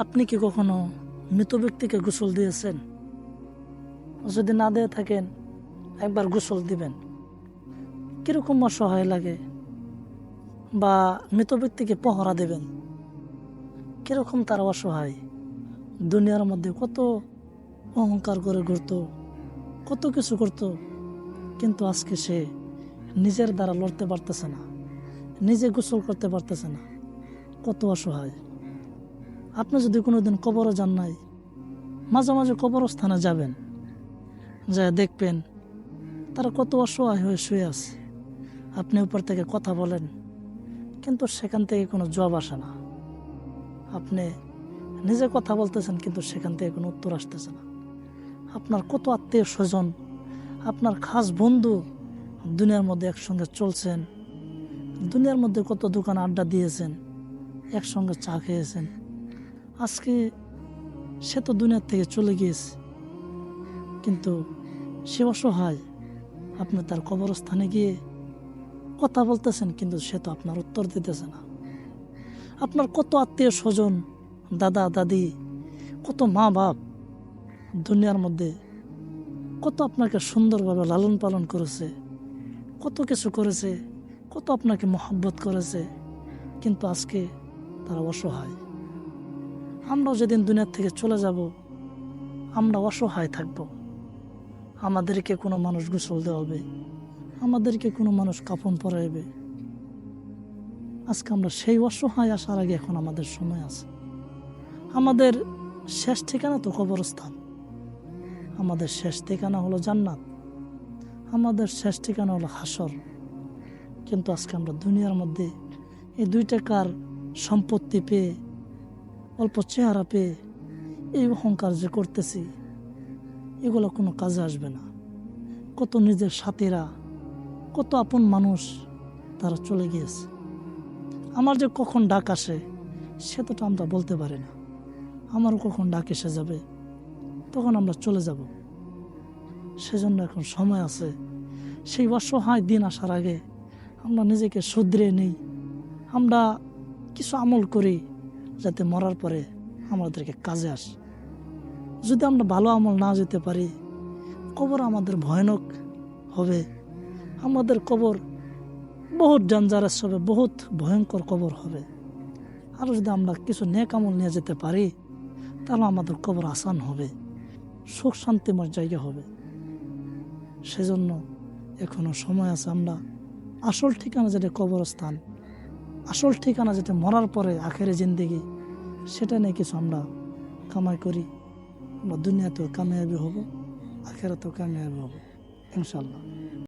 আপনি কি কখনো মৃত ব্যক্তিকে গোসল দিয়েছেন? যদি না দিয়ে থাকেন, একবার গোসল দিবেন। কীরকম অসহায় লাগে? বা মৃত ব্যক্তিকে পহরা দেবেন? কীরকম তার অসহায়? দুনিয়ার মধ্যে কত অহংকার করে ঘুরতো কত কিছু করতো, কিন্তু আজকে সে নিজের দ্বারা লড়তে পারতেছে না, নিজে গোসল করতে পারতেছে না। কত অসহায়। আপনি যদি কোনো দিন কবরও যান নাই, মাঝে মাঝে কবরস্থানে যাবেন। যা দেখবেন, তারা কত অসহায় হয়ে শুয়ে আছে। আপনি উপর থেকে কথা বলেন, কিন্তু সেখান থেকে কোনো জবাব আসে না। আপনি নিজে কথা বলতেছেন, কিন্তু সেখান থেকে কোনো উত্তর আসতেছে না। আপনার কত আত্মীয় স্বজন, আপনার খাস বন্ধু দুনিয়ার মধ্যে একসঙ্গে চলছেন, দুনিয়ার মধ্যে কত দোকান আড্ডা দিয়েছেন, একসঙ্গে চা খেয়েছেন। আজকে সে তো দুনিয়ার থেকে চলে গিয়েছে, কিন্তু সে অসহায়। আপনি তার কবরস্থানে গিয়ে কথা বলতেছেন, কিন্তু সে তো আপনার উত্তর দিতেছে না। আপনার কত আত্মীয় স্বজন, দাদা, দাদি, কত মা বাপ দুনিয়ার মধ্যে কত আপনাকে সুন্দরভাবে লালন পালন করেছে, কত কিছু করেছে, কত আপনাকে মহব্বত করেছে, কিন্তু আজকে তারা অসহায়। আমরাও যেদিন দুনিয়ার থেকে চলে যাব, আমরা অসহায় থাকব। আমাদেরকে কোনো মানুষ গোসল দেওয়াবে, আমাদেরকে কোনো মানুষ কাপন পরাইবে। আজকে আমরা সেই অসহায় আসার আগে এখন আমাদের সময় আছে। আমাদের শেষ ঠিকানা তো কবরস্থান। আমাদের শেষ ঠিকানা হলো জান্নাত। আমাদের শেষ ঠিকানা হলো হাসর কিন্তু আজকে আমরা দুনিয়ার মধ্যে এই দুই টাকার সম্পত্তি পেয়ে অল্প চেহারা পেয়ে এই অহংকার যে করতেছি, এগুলো কোনো কাজে আসবে না। কত নিজের সাথীরা, কত আপন মানুষ তারা চলে গিয়েছে। আমার যে কখন ডাক আসে সেটা তো আমরা বলতে পারি না। আমারও কখন ডাক এসে যাবে, তখন আমরা চলে যাব। সেজন্য এখন সময় আছে। সেই অসহায় দিন আসার আগে আমরা নিজেকে শুধরে নেই। আমরা কিছু আমল করি যাতে মরার পরে আমাদেরকে কাজে আসে। যদি আমরা ভালো আমল না যেতে পারি, কবর আমাদের ভয়ানক হবে। আমাদের কবর বহুত ডেঞ্জারাস হবে, বহুত ভয়ঙ্কর কবর হবে। আর যদি আমরা কিছু নেক আমল নিয়ে যেতে পারি, তাহলে আমাদের কবর আসান হবে, সুখ শান্তিময় জায়গা হবে। সেজন্য এখনও সময় আছে, আমরা আসল ঠিকানা যেটা কবরস্থান আসল ঠিকানা যেটা মরার পরে আখেরে জিন্দিগি, সেটা নিয়ে কিছু আমরা কামাই করি। আমরা দুনিয়াতেও কামিয়াবি হব, আখেরাতেও কামিয়াবি হব ইনশাল্লাহ